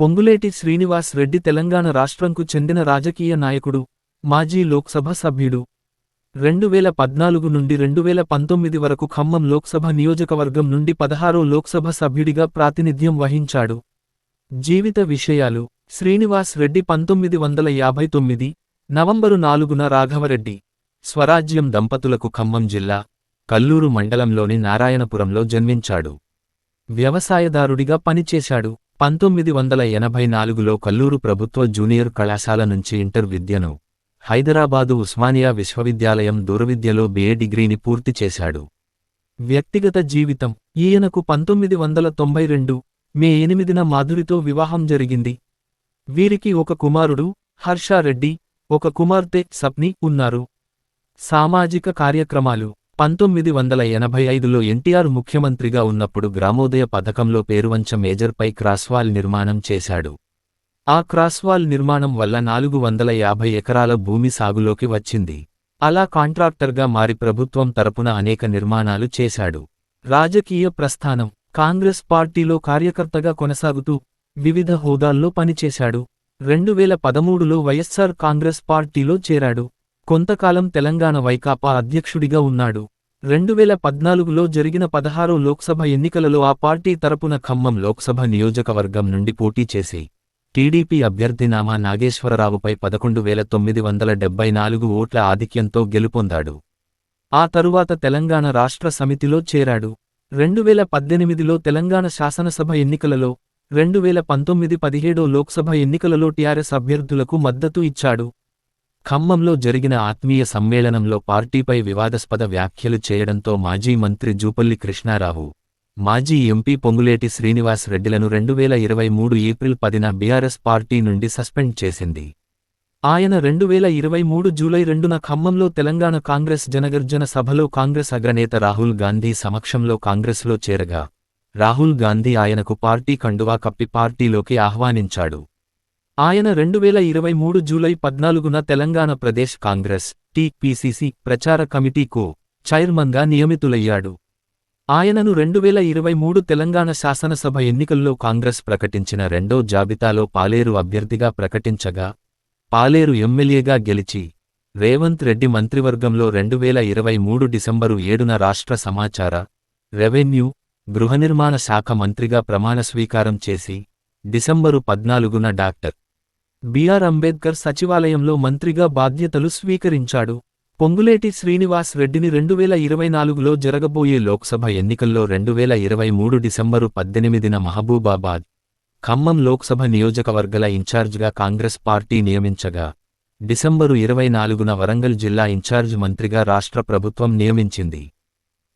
పొంగులేటి శ్రీనివాస్ రెడ్డి తెలంగాణ రాష్ట్రంకు చెందిన రాజకీయ నాయకుడు మాజీ లోక్సభ సభ్యుడు. రెండు వేల పద్నాలుగు నుండి రెండు వేల పంతొమ్మిది వరకు ఖమ్మం లోక్సభ నియోజకవర్గం నుండి పదహారో లోక్సభ సభ్యుడిగా ప్రాతినిధ్యం వహించాడు. జీవిత విషయాలు. శ్రీనివాస్ రెడ్డి పంతొమ్మిది వందల యాభై తొమ్మిది నవంబరు నాలుగున రాఘవరెడ్డి స్వరాజ్యం దంపతులకు ఖమ్మం జిల్లా కల్లూరు మండలంలోని నారాయణపురంలో జన్మించాడు. వ్యవసాయదారుడిగా పనిచేశాడు. పంతొమ్మిది వందల ఎనభై నాలుగులో కల్లూరు ప్రభుత్వ జూనియర్ కళాశాల నుంచి ఇంటర్ విద్యను హైదరాబాదు ఉస్మానియా విశ్వవిద్యాలయం దూరవిద్యలో బిఏ డిగ్రీని పూర్తి చేశాడు. వ్యక్తిగత జీవితం. ఈయనకు పంతొమ్మిది వందల తొంభై రెండు మే ఎనిమిదిన మాధురితో వివాహం జరిగింది. వీరికి ఒక కుమారుడు హర్షారెడ్డి ఒక కుమార్తె సప్ని ఉన్నారు. సామాజిక కార్యక్రమాలు. పంతొమ్మిది వందల ఎనభై ఐదులో ఎన్టీఆర్ ముఖ్యమంత్రిగా ఉన్నప్పుడు గ్రామోదయ పథకంలో పేరువంచ మేజర్పై క్రాస్వాల్ నిర్మాణం చేశాడు. ఆ క్రాస్వాల్ నిర్మాణం వల్ల నాలుగు వందల యాభై ఎకరాల భూమి సాగులోకి వచ్చింది. అలా కాంట్రాక్టర్గా మారి ప్రభుత్వం తరపున అనేక నిర్మాణాలు చేశాడు. రాజకీయ ప్రస్థానం కాంగ్రెస్ పార్టీలో కార్యకర్తగా కొనసాగుతూ వివిధ హోదాల్లో పనిచేశాడు. రెండు వేల పదమూడులో వైఎస్సార్ కాంగ్రెస్ పార్టీలో చేరాడు. కొంతకాలం తెలంగాణ వైకాపా అధ్యక్షుడిగా ఉన్నాడు. రెండు వేల పద్నాలుగులో జరిగిన పదహారో లోక్సభ ఎన్నికలలో ఆ పార్టీ తరపున ఖమ్మం లోక్సభ నియోజకవర్గం నుండి పోటీ చేసి టీడీపీ అభ్యర్థి నామా నాగేశ్వరరావుపై పదకొండు వేల తొమ్మిది వందల డెబ్బై నాలుగు ఓట్ల ఆధిక్యంతో గెలుపొందాడు. ఆ తరువాత తెలంగాణ రాష్ట్ర సమితిలో చేరాడు. రెండు వేల పద్దెనిమిదిలో తెలంగాణ శాసనసభ ఎన్నికలలో రెండు వేల పంతొమ్మిది పదిహేడో లోక్సభ ఎన్నికలలో టీఆర్ఎస్ అభ్యర్థులకు మద్దతు ఇచ్చాడు. ఖమ్మంలో జరిగిన ఆత్మీయ సమ్మేళనంలో పార్టీపై వివాదాస్పద వ్యాఖ్యలు చేయడంతో మాజీ మంత్రి జూపల్లి కృష్ణారావు మాజీ ఎంపీ పొంగులేటి శ్రీనివాస్ రెడ్డిలను రెండు వేల ఇరవై మూడు ఏప్రిల్ పదిన బీఆర్ఎస్ పార్టీ నుండి సస్పెండ్ చేసింది. ఆయన రెండు వేల ఇరవై మూడు జూలై రెండున ఖమ్మంలో తెలంగాణ కాంగ్రెస్ జనగర్జన సభలో కాంగ్రెస్ అగ్రనేత రాహుల్ గాంధీ సమక్షంలో కాంగ్రెస్లో చేరగా రాహుల్ గాంధీ ఆయనకు పార్టీ కండువా కప్పి పార్టీలోకి ఆహ్వానించాడు. ఆయన రెండు వేల ఇరవై మూడు జూలై పద్నాలుగున తెలంగాణ ప్రదేశ్ కాంగ్రెస్ టీపీసీసీ ప్రచార కమిటీకు చైర్మన్గా నియమితులయ్యాడు. ఆయనను రెండు వేల ఇరవై మూడు తెలంగాణ శాసనసభ ఎన్నికల్లో కాంగ్రెస్ ప్రకటించిన రెండో జాబితాలో పాలేరు అభ్యర్థిగా ప్రకటించగా పాలేరు ఎమ్మెల్యేగా గెలిచి రేవంత్ రెడ్డి మంత్రివర్గంలో రెండు వేల ఇరవై మూడు డిసెంబరు ఏడున రాష్ట్ర సమాచార రెవెన్యూ గృహనిర్మాణ శాఖ మంత్రిగా ప్రమాణ స్వీకారం చేసి డిసెంబరు పద్నాలుగున డాక్టర్ బిఆర్ అంబేద్కర్ సచివాలయంలో మంత్రిగా బాధ్యతలు స్వీకరించాడు. పొంగులేటి శ్రీనివాస్ రెడ్డిని రెండు వేల ఇరవై నాలుగులో జరగబోయే లోక్సభ ఎన్నికల్లో రెండు వేల ఇరవై మూడు డిసెంబరు పద్దెనిమిదిన మహబూబాబాద్ ఖమ్మం లోక్సభ నియోజకవర్గల ఇన్ఛార్జ్గా కాంగ్రెస్ పార్టీ నియమించగా డిసెంబరు ఇరవై నాలుగున వరంగల్ జిల్లా ఇన్ఛార్జ్ మంత్రిగా రాష్ట్ర ప్రభుత్వం నియమించింది.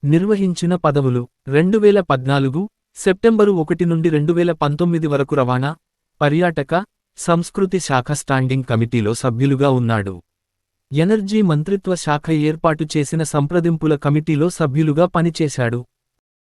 నిర్వహించిన పదవులు రెండు వేల పద్నాలుగు సెప్టెంబరు ఒకటి నుండి రెండు వేల పంతొమ్మిది వరకు రవాణా పర్యాటక సంస్కృతి శాఖ స్టాండింగ్ కమిటీలో సభ్యులుగా ఉన్నాడు. ఎనర్జీ మంత్రిత్వ శాఖ ఏర్పాటు చేసిన సంప్రదింపుల కమిటీలో సభ్యులుగా పనిచేశాడు.